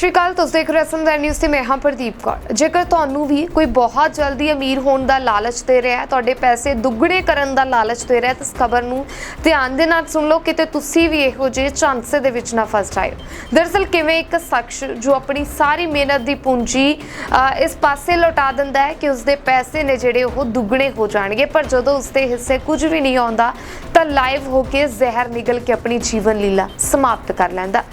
ਸ਼੍ਰੀ ਅਕਾਲ ਤੁਸੀਂ ਦੇਖ ਰਹੇ ਹੋ ਨਿਊਜ਼ ਤੇ ਮੈਂ ਹਾਂ ਪ੍ਰਦੀਪ ਕੌਰ। ਜੇਕਰ ਤੁਹਾਨੂੰ ਵੀ ਕੋਈ ਬਹੁਤ ਜਲਦੀ ਅਮੀਰ ਹੋਣ ਦਾ ਲਾਲਚ ਦੇ ਰਿਹਾ ਹੈ, ਤੁਹਾਡੇ ਪੈਸੇ ਦੁੱਗਣੇ ਕਰਨ ਦਾ ਲਾਲਚ ਦੇ ਰਿਹਾ ਹੈ, ਤਾਂ ਇਸ ਖਬਰ ਨੂੰ ਧਿਆਨ ਦੇ ਨਾਲ ਸੁਣ ਲਓ, ਕਿਤੇ ਤੁਸੀਂ ਵੀ ਇਹੋ ਜਿਹੇ ਚਾਂਸੇ ਦੇ ਵਿੱਚ ਨਾ ਫਸ ਜਾਇਓ। ਦਰਅਸਲ ਕਿਵੇਂ ਇੱਕ ਸ਼ਖਸ ਜੋ ਆਪਣੀ ਸਾਰੀ ਮਿਹਨਤ ਦੀ ਪੂੰਜੀ ਇਸ ਪਾਸੇ ਲੁਟਾ ਦਿੰਦਾ ਹੈ ਕਿ ਉਸਦੇ ਪੈਸੇ ਨੇ ਜਿਹੜੇ ਉਹ ਦੁੱਗਣੇ ਹੋ ਜਾਣਗੇ, ਪਰ ਜਦੋਂ ਉਸਦੇ ਹਿੱਸੇ ਕੁਝ ਵੀ ਨਹੀਂ ਆਉਂਦਾ, ਤਾਂ ਲਾਈਵ ਹੋ ਕੇ ਜ਼ਹਿਰ ਨਿਗਲ ਕੇ ਆਪਣੀ ਜੀਵਨ ਲੀਲਾ ਸਮਾਪਤ ਕਰ ਲੈਂਦਾ।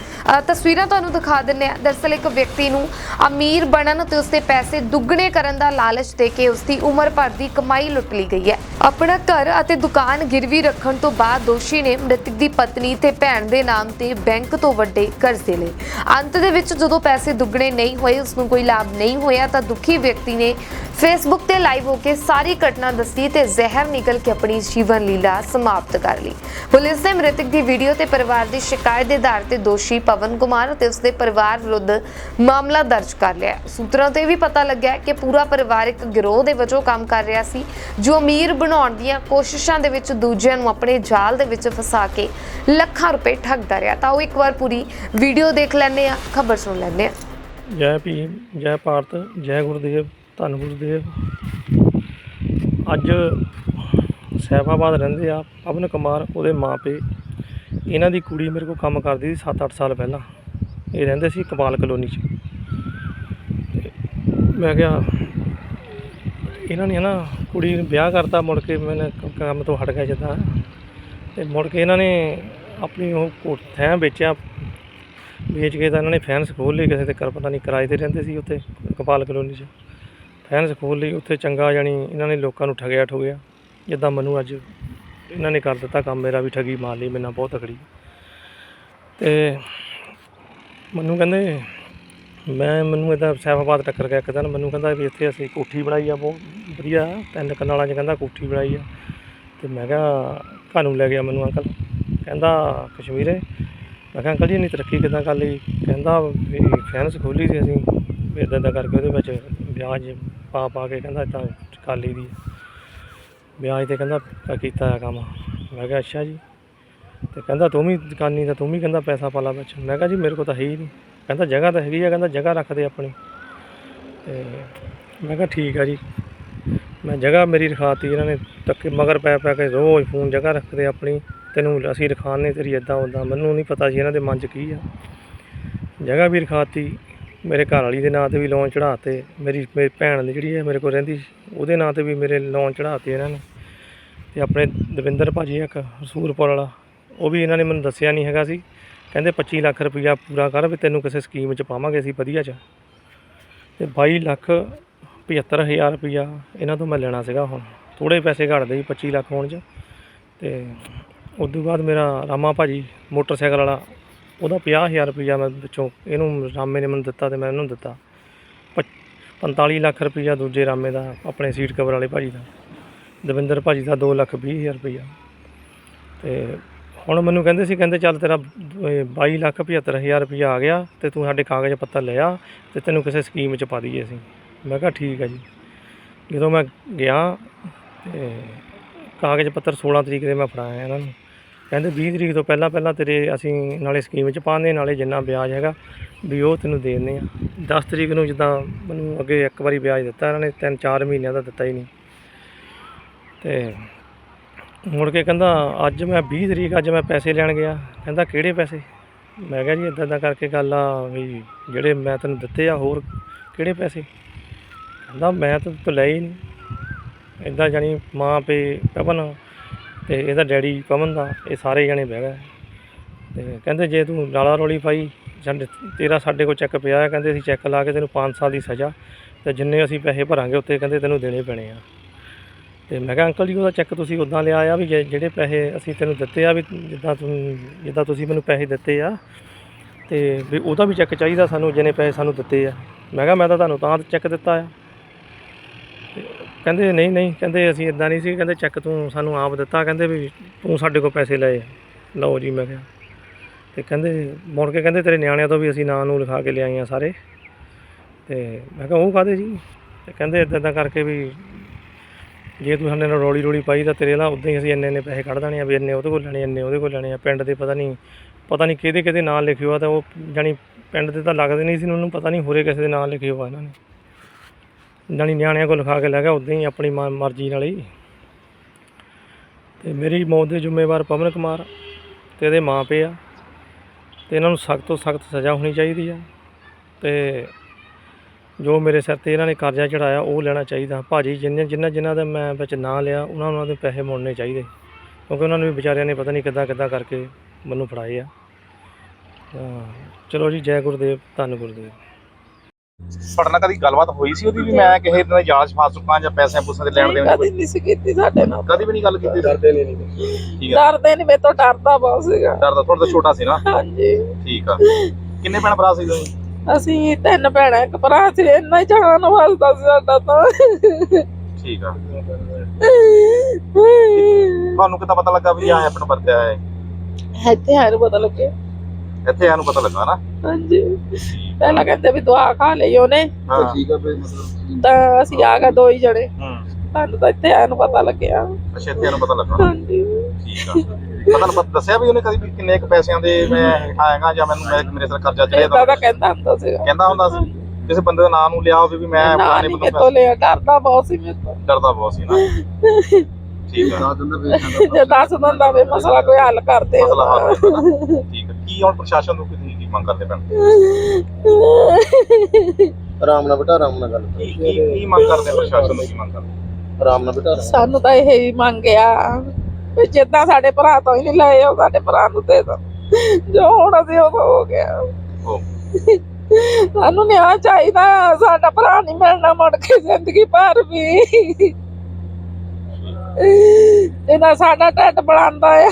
ਤਸਵੀਰਾਂ ਤੁਹਾਨੂੰ ਦਿਖਾ ਦਿੰਨੇ ਆ ਦਰਅਸਲ ਇੱਕ ਵਿਅਕਤੀ ਨੂੰ ਅਮੀਰ ਬਣਨ ਤੇ ਉਸਦੇ ਪੈਸੇ ਦੁੱਗਣੇ ਕਰਨ ਦਾ ਲਾਲਚ ਦੇ ਕੇ ਉਸਦੀ ਉਮਰ ਭਰ ਦੀ ਕਮਾਈ ਲੁੱਟ ਲਈ ਗਈ ਹੈ। ਆਪਣਾ ਘਰ ਅਤੇ ਦੁਕਾਨ ਗਿਰਵੀ ਰੱਖਣ ਤੋਂ ਬਾਅਦ ਦੋਸ਼ੀ ਨੇ ਮ੍ਰਿਤਕ ਦੀ ਪਤਨੀ ਤੇ ਭੈਣ ਦੇ ਨਾਮ ਤੇ ਬੈਂਕ ਤੋਂ ਵੱਡੇ ਕਰਜ਼ੇ ਲਏ। ਅੰਤ ਦੇ ਵਿੱਚ ਜਦੋਂ ਪੈਸੇ ਦੁੱਗਣੇ ਨਹੀਂ ਹੋਏ ਉਸ ਨੂੰ ਕੋਈ ਲਾਭ ਨਹੀਂ ਹੋਇਆ, ਤਾਂ ਦੁਖੀ ਵਿਅਕਤੀ ਨੇ ਫੇਸਬੁੱਕ ਤੇ ਲਾਈਵ ਹੋ ਕੇ ਸਾਰੀ ਘਟਨਾ ਦੱਸੀ ਤੇ ਜ਼ਹਿਰ ਨਿਕਲ ਕੇ ਆਪਣੀ ਜੀਵਨ ਲੀਲਾ ਸਮਾਪਤ ਕਰ ਲਈ। ਪੁਲਿਸ ਨੇ ਮ੍ਰਿਤਕ ਦੀ ਵੀਡੀਓ ਤੇ ਪਰਿਵਾਰ ਦੀ ਸ਼ਿਕਾਇਤ ਦੇ ਆਧਾਰ ਤੇ ਦੋਸ਼ੀ ਪਵਨ ਕੁਮਾਰ ਅਤੇ ਉਸਦੇ ਪਰਿਵਾਰ ਵਿਰੁੱਧ ਮਾਮਲਾ ਦਰਜ ਕਰ ਲਿਆ ਸੂਤਰਾਂ ਤੋਂ ਇਹ ਵੀ ਪਤਾ ਲੱਗਿਆ ਕਿ ਪੂਰਾ ਪਰਿਵਾਰ ਇੱਕ ਗਿਰੋਹ ਦੇ ਵਜੋਂ ਕੰਮ ਕਰ ਰਿਹਾ ਸੀ, ਜੋ ਅਮੀਰ ਬਣਾਉਣ ਦੀਆਂ ਕੋਸ਼ਿਸ਼ਾਂ ਦੇ ਵਿੱਚ ਦੂਜਿਆਂ ਨੂੰ ਆਪਣੇ ਜਾਲ ਦੇ ਵਿੱਚ ਫਸਾ ਕੇ ਲੱਖਾਂ ਰੁਪਏ ਠੱਗਦਾ ਰਿਹਾ। ਤਾਂ ਉਹ ਇੱਕ ਵਾਰ ਪੂਰੀ ਵੀਡੀਓ ਦੇਖ ਲੈਂਦੇ ਆ ਖਬਰ ਸੁਣ ਲੈਂਦੇ ਆ ਜੈ ਭੀਮ, ਜੈ ਭਾਰਤ, ਜੈ ਗੁਰਦੇਵ, ਧੰਨ ਗੁਰਦੇਵ। ਅੱਜ ਸੈਫਾਬਾਦ ਰਹਿੰਦੇ ਆ ਪਵਨ ਕੁਮਾਰ, ਉਹਦੇ ਮਾਪੇ ਇਹਨਾਂ ਦੀ ਕੁੜੀ ਮੇਰੇ ਕੋਲ ਕੰਮ ਕਰਦੀ ਸੀ 7-8 ਸਾਲ ਪਹਿਲਾਂ। ਇਹ ਰਹਿੰਦੇ ਸੀ ਕਪਾਲ ਕਲੋਨੀ 'ਚ। ਤੇ ਮੈਂ ਕਿਹਾ, ਇਹਨਾਂ ਨੇ ਨਾ ਕੁੜੀ ਨੂੰ ਵਿਆਹ ਕਰਤਾ, ਮੁੜ ਕੇ ਮੈਂ ਕ- ਕੰਮ ਤੋਂ ਹਟ ਗਿਆ ਜਿੱਦਾਂ। ਤੇ ਮੁੜ ਕੇ ਇਹਨਾਂ ਨੇ ਆਪਣੀ ਉਹ ਕੋਠ ਥੈਂ ਵੇਚਿਆ। ਵੇਚ ਕੇ ਤਾਂ ਇਹਨਾਂ ਨੇ ਫੈਨਸ ਖੋਲ ਲਈ, ਕਿਸੇ ਤੇ ਕਰ ਪਤਾ ਨਹੀਂ ਕਿਰਾਏ ਤੇ ਰਹਿੰਦੇ ਸੀ ਉੱਥੇ, ਕਪਾਲ ਕਲੋਨੀ 'ਚ। ਫੈਨਸ ਖੋਲ ਲਈ, ਉੱਥੇ ਚੰਗਾ ਜਾਣੀ ਇਹਨਾਂ ਨੇ ਲੋਕਾਂ ਨੂੰ ਠਗਿਆ ਠੋਗਿਆ। ਜਿੱਦਾਂ ਮੈਨੂੰ ਅੱਜ ਇਹਨਾਂ ਨੇ ਕਰ ਦਿੱਤਾ, ਕੰਮ ਮੇਰਾ ਵੀ ਠਗੀ ਮਾਰ ਲਈ ਮੈਨਾਂ ਬਹੁਤ ਤਕੜੀ। ਤੇ ਮੈਨੂੰ ਕਹਿੰਦੇ, ਮੈਂ ਮੈਨੂੰ ਇਹਦਾ ਸੈਫਾਬਾਦ ਟੱਕਰ ਗਿਆ ਇੱਕ ਦਿਨ, ਮੈਨੂੰ ਕਹਿੰਦਾ ਵੀ ਇੱਥੇ ਅਸੀਂ ਕੋਠੀ ਬਣਾਈ ਆ, ਬਹੁਤ ਵਧੀਆ, ਤਿੰਨ ਕਨਾਲਾਂ 'ਚ ਕਹਿੰਦਾ ਕੋਠੀ ਬਣਾਈ ਆ। ਤੇ ਮੈਂ ਕਿਹਾ, ਘਰ ਨੂੰ ਲੈ ਗਿਆ ਮੈਨੂੰ ਅੰਕਲ। ਕਹਿੰਦਾ, ਕਸ਼ਮੀਰੇ? ਮੈਂ ਕਿਹਾ, ਅੰਕਲ ਜੀ, ਇੰਨੀ ਤਰੱਕੀ ਕਿੱਦਾਂ ਕਰ ਲਈ? ਕਹਿੰਦਾ ਵੀ ਫੈਨਸ ਖੋਲੀ ਸੀ ਅਸੀਂ, ਵੀ ਇੱਦਾਂ ਇੱਦਾਂ ਕਰਕੇ ਉਹਦੇ ਵਿੱਚ ਵਿਆਜ ਪਾ ਪਾ ਕੇ ਕਹਿੰਦਾ ਇਦਾਂ ਕਰ ਲਈ ਦੀ ਵਿਆਜ ਤੇ ਕਹਿੰਦਾ ਕੀਤਾ ਹੈ ਕੰਮ। ਮੈਂ ਕਿਹਾ, ਅੱਛਾ ਜੀ। ਤੇ ਕਹਿੰਦਾ ਤੂੰ ਵੀ ਦੁਕਾਨੀ ਦਾ ਤੂੰ ਵੀ ਕਹਿੰਦਾ ਪੈਸਾ ਪਾ ਲਾ ਵਿੱਚ। ਮੈਂ ਕਿਹਾ ਜੀ ਮੇਰੇ ਕੋਲ ਤਾਂ ਹੈ ਹੀ ਨਹੀਂ। ਕਹਿੰਦਾ ਜਗ੍ਹਾ ਤਾਂ ਹੈਗੀ ਆ ਕਹਿੰਦਾ ਜਗ੍ਹਾ ਰੱਖ ਦੇ ਆਪਣੀ। ਤੇ ਮੈਂ ਕਿਹਾ ਠੀਕ ਆ ਜੀ। ਮੈਂ ਜਗ੍ਹਾ ਮੇਰੀ ਰਖਾਤੀ ਇਹਨਾਂ ਨੇ ਤੱਕੇ ਮਗਰ ਪੈ ਪੈ ਕੇ ਰੋਜ਼ ਫੋਨ ਜਗ੍ਹਾ ਰੱਖਦੇ ਆਪਣੀ। ਤੈਨੂੰ ਅਸੀਂ ਰਖਾਣੇ ਤੇਰੀ ਇਦਾਂ ਉਦਾਂ ਮੈਨੂੰ ਨਹੀਂ ਪਤਾ ਸੀ ਇਹਨਾਂ ਦੇ ਮਨ 'ਚ ਕੀ ਆ। ਜਗ੍ਹਾ ਵੀ ਰਖਾਤੀ ਮੇਰੇ ਘਰ ਵਾਲੀ ਦੇ ਨਾਂ ਤੇ ਵੀ ਲੋਨ ਚੜਾਤੇ ਮੇਰੀ ਮੇਰੀ ਭੈਣ ਦੀ ਜਿਹੜੀ ਹੈ ਮੇਰੇ ਕੋਲ ਰਹਿੰਦੀ ਸੀ, ਉਹਦੇ ਨਾਂ ਤੇ ਵੀ ਮੇਰੇ ਲੋਨ ਚੜਾਤੇ ਇਹਨਾਂ ਨੇ। ਤੇ ਆਪਣੇ ਦਵਿੰਦਰ ਭਾਜੀ ਇੱਕ ਰਸੂਲਪੁਰ ਵਾਲਾ। ਉਹ ਵੀ ਇਹਨਾਂ ਨੇ ਮੈਨੂੰ ਦੱਸਿਆ ਨਹੀਂ ਹੈਗਾ ਸੀ। ਕਹਿੰਦੇ 25 ਲੱਖ ਰੁਪਈਆ ਪੂਰਾ ਕਰ ਵੀ ਤੈਨੂੰ ਕਿਸੇ ਸਕੀਮ 'ਚ ਪਾਵਾਂਗੇ ਅਸੀਂ ਵਧੀਆ 'ਚ। ਤੇ 22 ਲੱਖ 75000 ਰੁਪਈਆ ਇਹਨਾਂ ਤੋਂ ਮੈਂ ਲੈਣਾ ਸੀਗਾ ਹੁਣ। ਥੋੜੇ ਪੈਸੇ ਘੱਟਦੇ ਸੀ 25 ਲੱਖ ਹੋਣ 'ਚ। ਤੇ ਉਸ ਤੋਂ ਬਾਅਦ ਮੇਰਾ ਰਾਮਾ ਭਾਜੀ ਮੋਟਰਸਾਈਕਲ ਵਾਲਾ, ਉਹਦਾ 50000 ਰੁਪਈਆ ਮੈਂ ਵਿੱਚੋਂ ਇਹਨੂੰ ਰਾਮੇ ਨੇ ਮੈਨੂੰ ਦਿੱਤਾ ਤੇ ਮੈਂ ਇਹਨੂੰ ਦਿੱਤਾ। ਪੱਚ- 45 ਲੱਖ ਰੁਪਈਆ ਦੂਜੇ ਰਾਮੇ ਦਾ, ਆਪਣੇ ਸੀਟ ਕਵਰ ਵਾਲੇ ਭਾਜੀ ਦਾ। ਦਵਿੰਦਰ ਭਾਜੀ ਦਾ 2 ਲੱਖ 20 ਹਜ਼ਾਰ ਰੁਪਈਆ। ਤੇ ਹੁਣ ਮੈਨੂੰ ਕਹਿੰਦੇ ਸੀ, ਕਹਿੰਦੇ ਚੱਲ ਤੇਰਾ ਅਹ 22 ਲੱਖ 75 ਹਜ਼ਾਰ ਰੁਪਈਆ ਆ ਗਿਆ ਤੇ ਤੂੰ ਸਾਡੇ ਕਾਗਜ਼ ਪੱਤਰ ਲਿਆ ਤੇ ਤੈਨੂੰ ਕਿਸੇ ਸਕੀਮ 'ਚ ਪਾ ਦਈਏ ਅਸੀਂ। ਮੈਂ ਕਿਹਾ ਠੀਕ ਹੈ ਜੀ। ਜਦੋਂ ਮੈਂ ਗਿਆ ਤੇ ਕਾਗਜ਼ ਪੱਤਰ 16 ਤਰੀਕ ਦੇ ਮੈਂ ਫੜਾਇਆ ਇਹਨਾਂ ਨੂੰ। ਕਹਿੰਦੇ 20 ਤਰੀਕ ਤੋਂ ਪਹਿਲਾਂ ਪਹਿਲਾਂ ਤੇਰੇ ਅਸੀਂ ਨਾਲੇ ਸਕੀਮ 'ਚ ਪਾਉਂਦੇ, ਨਾਲੇ ਜਿੰਨਾ ਵਿਆਜ ਹੈਗਾ ਵੀ ਉਹ ਤੈਨੂੰ ਦੇ ਦਿੰਦੇ ਆ। 10 ਤਰੀਕ ਨੂੰ ਜਿੱਦਾਂ ਮੈਨੂੰ ਅੱਗੇ ਇੱਕ ਵਾਰੀ ਵਿਆਜ ਦਿੱਤਾ ਇਹਨਾਂ ਨੇ, ਤਿੰਨ ਚਾਰ ਮਹੀਨਿਆਂ ਦਾ ਦਿੱਤਾ ਹੀ ਨਹੀਂ। ਤੇ ਮੁੜ ਕੇ ਕਹਿੰਦਾ, ਅੱਜ ਮੈਂ 20 ਤਰੀਕ, ਅੱਜ ਮੈਂ ਪੈਸੇ ਲੈਣ ਗਿਆ। ਕਹਿੰਦਾ, ਕਿਹੜੇ ਪੈਸੇ? ਮੈਂ ਕਿਹਾ ਜੀ ਇਦਾਂ ਇਦਾਂ ਕਰਕੇ ਗੱਲ ਆ ਵੀ ਜਿਹੜੇ ਮੈਂ ਤੈਨੂੰ ਦਿੱਤੇ ਆ, ਹੋਰ ਕਿਹੜੇ ਪੈਸੇ? ਕਹਿੰਦਾ, ਮੈਂ ਤਾਂ ਤੂੰ ਲਏ ਹੀ ਨਹੀਂ। ਇਦਾਂ ਜਾਣੀ ਮਾਂ ਪੇ ਪਵਨ ਤੇ ਇਹਦਾ ਡੈਡੀ ਪਵਨ ਦਾ, ਇਹ ਸਾਰੇ ਜਾਣੇ ਬਹਿ ਗਏ। ਤੇ ਕਹਿੰਦੇ, ਜੇ ਤੂੰ ਨਾਲਾ ਰੋਲੀ ਪਾਈ ਜੰਡ ਤੇਰਾ ਸਾਡੇ ਕੋਲ ਚੈੱਕ ਪਿਆ ਕਹਿੰਦੇ, ਅਸੀਂ ਚੈੱਕ ਲਾ ਕੇ ਤੈਨੂੰ 5 ਸਾਲ ਦੀ ਸਜ਼ਾ ਤੇ ਜਿੰਨੇ ਅਸੀਂ ਪੈਸੇ ਭਰਾਂਗੇ, ਉੱਤੇ ਕਹਿੰਦੇ ਤੈਨੂੰ ਦੇਣੇ ਪੈਣੇ ਆ। ਤੇ ਮੈਂ ਕਿਹਾ, ਅੰਕਲ ਜੀ, ਉਹਦਾ ਚੈੱਕ ਤੁਸੀਂ ਉਦਾਂ ਲਿਆ ਆ ਵੀ ਜੇ- ਜਿਹੜੇ ਪੈਸੇ ਅਸੀਂ ਤੈਨੂੰ ਦਿੱਤੇ ਆ ਵੀ ਜਿੱਦਾਂ ਤੂੰ, ਜਿੱਦਾਂ ਤੁਸੀਂ ਮੈਨੂੰ ਪੈਸੇ ਦਿੱਤੇ ਆ ਤੇ ਵੀ ਉਹਦਾ ਵੀ ਚੈੱਕ ਚਾਹੀਦਾ ਸਾਨੂੰ ਜਿੰਨੇ ਪੈਸੇ ਸਾਨੂੰ ਦਿੱਤੇ ਆ। ਮੈਂ ਕਿਹਾ, ਮੈਂ ਤਾਂ ਤੁਹਾਨੂੰ ਤਾਂ ਚੈੱਕ ਦਿੱਤਾ ਆ। ਤੇ ਕਹਿੰਦੇ, ਨਹੀਂ ਨਹੀਂ। ਕਹਿੰਦੇ, ਅਸੀਂ ਇਦਾਂ ਨਹੀਂ ਸੀ। ਕਹਿੰਦੇ ਚੈੱਕ ਤੂੰ ਸਾਨੂੰ ਆਪ ਦਿੱਤਾ। ਕਹਿੰਦੇ, ਵੀ ਤੂੰ ਸਾਡੇ ਕੋਲ ਪੈਸੇ ਲਏ ਲਓ ਜੀ, ਮੈਂ ਕਿਹਾ। ਤੇ ਕਹਿੰਦੇ, ਮੁੜ ਕੇ ਕਹਿੰਦੇ, ਤੇਰੇ ਨਿਆਣਿਆਂ ਤੋਂ ਵੀ ਅਸੀਂ ਨਾਂ ਨੂੰ ਲਿਖਾ ਕੇ ਲਿਆਏ ਆ ਸਾਰੇ। ਤੇ ਮੈਂ ਕਿਹਾ, ਉਹ ਕਾਹਦੇ ਜੀ? ਤੇ ਕਹਿੰਦੇ ਇਦਾਂ ਇਦਾਂ ਕਰਕੇ ਵੀ ਜੇ ਤੂੰ ਸਾਡੇ ਨਾਲ ਰੋਲੀ ਰੋਲੀ ਪਾਈ ਤਾਂ ਤੇਰੇ ਨਾਲ ਉਦਾਂ ਹੀ ਅਸੀਂ ਇੰਨੇ ਇੰਨੇ ਪੈਸੇ ਕੱਢ ਦੇਣੇ ਆ ਵੀ ਇੰਨੇ ਉਹਦੇ ਕੋਲ ਲੈਣੇ, ਇੰਨੇ ਉਹਦੇ ਕੋਲ ਲੈਣੇ ਆ, ਪਿੰਡ ਦੇ ਪਤਾ ਨਹੀਂ ਪਤਾ ਨਹੀਂ ਕਿਹਦੇ ਕਿਹਦੇ ਨਾਂ ਲਿਖਿਓ ਆ ਤਾਂ ਉਹ ਜਾਣੀ ਪਿੰਡ ਦੇ ਤਾਂ ਲੱਗਦੇ ਨਹੀਂ ਸੀ ਉਹਨੂੰ ਪਤਾ ਨਹੀਂ ਹੋਰੇ ਕਿਸੇ ਦੇ ਨਾਂ ਲਿਖੇ ਹੋਆ ਇਹਨਾਂ ਨੇ। ਜਾਣੀ ਨਿਆਣਿਆਂ ਕੋਲ ਲਿਖਾ ਕੇ ਲੈ ਗਿਆ, ਉਦਾਂ ਹੀ ਆਪਣੀ ਮ- ਮਰਜ਼ੀ ਨਾਲ ਹੀ। ਤੇ ਮੇਰੀ ਮੌਤ ਦੇ ਜ਼ਿੰਮੇਵਾਰ ਪਵਨ ਕੁਮਾਰ ਤੇ ਇਹਦੇ ਮਾਂ ਪਿਓ ਆ। ਤੇ ਇਹਨਾਂ ਨੂੰ ਸਖਤ ਤੋਂ ਸਖਤ ਸਜ਼ਾ ਹੋਣੀ ਚਾਹੀਦੀ ਆ। ਤੇ ਜੋ ਮੇਰੇ ਸਿਰ ਤੇ ਇਹਨਾਂ ਨੇ ਕਰਜ਼ਾ ਚੜਾਇਆ ਉਹ ਲੈਣਾ ਚਾਹੀਦਾ। ਭਾਜੀ ਜਿੰਨੇ ਜਿੰਨਾ ਜਿਨ੍ਹਾਂ ਦਾ ਮੈਂ ਵਿੱਚ ਨਾਂ ਲਿਆ ਉਹਨਾਂ ਨੂੰ ਉਹਨਾਂ ਦੇ ਪੈਸੇ ਮੁੜਨੇ ਚਾਹੀਦੇ। ਕਿਉਂਕਿ ਉਹਨਾਂ ਨੂੰ ਵੀ ਵਿਚਾਰਿਆਂ ਨੇ ਪਤਾ ਨਹੀਂ ਕਿੱਦਾਂ ਕਿੱਦਾਂ ਕਰਕੇ ਮੈਨੂੰ ਫੜਾਏ ਆ। ਤਾਂ ਚਲੋ ਜੀ ਜੈ ਗੁਰਦੇਵ ਧੰਨ ਗੁਰਦੇਵ। ਤੁਹਾਡੇ ਨਾਲ ਕਦੀ ਗੱਲਬਾਤ ਹੋਈ ਸੀ ਉਹਦੀ ਵੀ ਮੈਂ ਕਿਸੇ ਦਿਨ ਜਾਂਚ ਫਸ ਚੁੱਕਾ ਜਾਂ ਪੈਸੇ ਪੂਸਿਆਂ ਦੇ ਲੈਣ ਦੇਣ ਕਦੀ ਨਹੀਂ ਸੀ ਕੀਤੀ ਸਾਡੇ ਨਾਲ। ਕਦੀ ਵੀ ਨਹੀਂ ਗੱਲ ਕੀਤੀ ਡਰਦੇ ਨਹੀਂ ਠੀਕ ਆ। ਡਰਦੇ ਨਹੀਂ ਮੇਰੇ ਤੋਂ ਡਰਦਾ ਬਹੁਤ ਸੀਗਾ। ਡਰਦਾ ਥੋੜਾ ਛੋਟਾ ਸੀ ਨਾ। ਹਾਂਜੀ। ਠੀਕ ਆ। ਕਿੰਨੇ ਭੈਣ ਭਰਾ ਸੀ ਤੁਸੀਂ? ਅਸੀਂ ਤਿੰਨ ਭੈਣਾਂ ਇੱਕ ਭਰਾ ਸੀ ਇੰਨਾ ਹੀ ਜਾਨ ਵਾਸਤਾ ਸੀ ਸਾਡਾ ਤਾਂ। ਠੀਕ ਆ। ਤੁਹਾਨੂੰ ਕਿੱਦਾਂ ਪਤਾ ਲੱਗਾ ਵੀ ਆਹ ਹੈਪਨ ਵਰਤਿਆ ਹੈ? ਇੱਥੇ ਹਾਰ ਪਤਾ ਲੱਗੇ ਇੱਥੇ ਇਹਨੂੰ ਪਤਾ ਲੱਗਾ ਨਾ? ਹਾਂਜੀ। ਪਹਿਲਾਂ ਕਹਿੰਦੇ ਵੀ ਦਵਾ ਖਾ ਲਈ ਉਹਨੇ। ਹਾਂ। ਠੀਕ ਆ ਫੇ ਮਤਲਬ ਤਾਂ ਅਸੀਂ ਆ ਗਏ ਦੋ ਹੀ ਜਣੇ। ਹੂੰ। ਸਾਨੂੰ ਤਾਂ ਇੱਥੇ ਆਇਆ ਨੂੰ ਪਤਾ ਲੱਗਿਆ। ਅੱਛਾ ਇੱਥੇ ਇਹਨੂੰ ਪਤਾ ਲੱਗਾ। ਹਾਂਜੀ। ਠੀਕ ਆ। ਪਤਾ ਲੱਗਾ ਦੱਸਿਆ ਵੀ ਉਹਨੇ ਕਦੀ ਵੀ ਕਿੰਨੇ ਕੁ ਪੈਸਿਆਂ ਦੇ ਮੈਂ ਆਏਗਾ ਜਾਂ ਮੈਨੂੰ ਮੈਂ- ਮੇਰੇ ਸਿਰ ਕਰਜ਼ਾ ਚੜਿਆ ਇਦਾਂ ਦਾ ਕਹਿੰਦਾ ਹੁੰਦਾ ਸੀਗਾ। ਕਹਿੰਦਾ ਹੁੰਦਾ ਸੀ। ਕਿਸੇ ਬੰਦੇ ਦਾ ਨਾਮ ਨੂੰ ਲਿਆ ਹੋਵੇ ਵੀ ਮੈਂ ਨਾ ਫਲਾਣੇ ਨਹੀਂ ਬੰਦੇ ਕਿਤੋਂ ਲਿਆ? ਡਰਦਾ ਬਹੁਤ ਸੀ ਮੇਰੇ ਤੋਂ। ਡਰਦਾ ਬਹੁਤ ਸੀ ਨਾ। ਠੀਕ ਆ। ਦੱਸ ਦਿੰਦਾ ਫੇਰ ਜੇ ਦੱਸ ਦਿੰਦਾ ਵੀ ਮਸਲਾ ਕੋਈ ਹੱਲ ਕਰਦੇ ਮਸਲਾ ਹੱਲ ਹੋ। ਠੀਕ ਆ। ਕੀ ਹੁਣ ਪ੍ਰਸ਼ਾਸਨ ਨੂੰ ਕੀ ਕੀ ਮੰਗ ਕਰਦੇ ਪੈਣ? ਆਰਾਮ ਨਾਲ ਬੇਟਾ ਆਰਾਮ ਨਾਲ ਗੱਲ ਕਰ। ਕੀ ਕੀ ਕੀ ਮੰਗ ਕਰਦੇ ਆ ਪ੍ਰਸ਼ਾਸਨ ਨੂੰ ਕੀ ਮੰਗ ਕਰਦੇ? ਆਰਾਮ ਨਾਲ ਬੇਟਾ ਸਾਨੂੰ ਤਾਂ ਇਹ ਹੀ ਮੰਗਿਆ ਵੀ ਜਿੱਦਾਂ ਸਾਡੇ ਭਰਾ ਤੋਂ ਹੀ ਨਹੀਂ ਲਏ ਉਹ ਸਾਡੇ ਭਰਾ ਨੂੰ ਦੇ ਦੋ। ਜੋ ਹੁਣ ਅਸੀਂ ਉਹ ਹੋ ਗਿਆ ਸਾਨੂੰ ਨਿਆਂ ਚਾਹੀਦਾ, ਸਾਡਾ ਭਰਾ ਨਹੀਂ ਮਿਲਣਾ ਮੁੜ ਕੇ ਜ਼ਿੰਦਗੀ ਭਰ ਵੀ। ਇਹਦਾ ਸਾਡਾ ਢਿੱਡ ਬਣਾਉਂਦਾ ਆ।